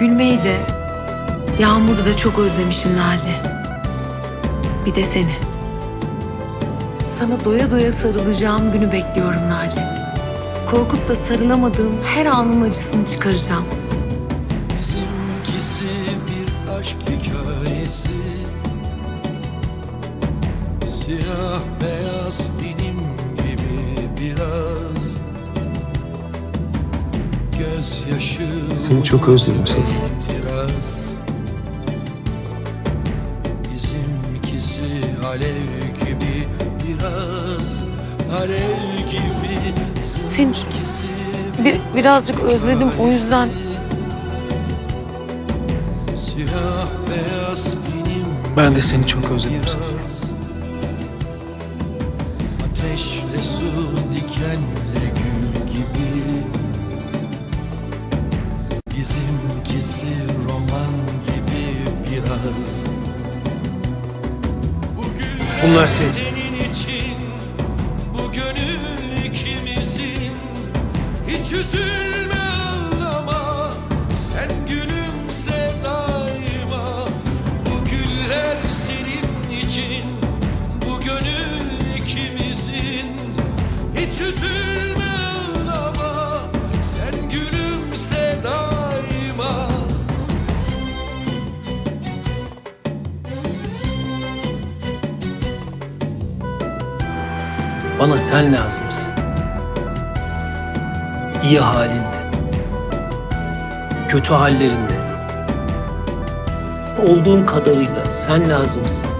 Gülmeyi de, yağmuru da çok özlemişim Naci. Bir de seni. Sana doya doya sarılacağım günü bekliyorum Naci. Korkup da sarılamadığım her anın acısını çıkaracağım. Bizimkisi bir aşk hikayesi Siyah beyaz benim Seni çok özledim Bizimkisi alev gibi biraz Alev gibi. Seni bir, birazcık özledim o yüzden. Siyah beyaz benim Ben de seni çok özledim Safiye. Ateşle su dikenle Bizimkisi roman gibi biraz. Bunlar senin. senin için Bu gönül ikimizin. Hiç üzülme ağlama. Sen gülümse daima. Bu güller senin için. Bu gönül ikimizin. Hiç üzülme Bana sen lazımsın. İyi halinde. Kötü hallerinde. Olduğun kadarıyla sen lazımsın.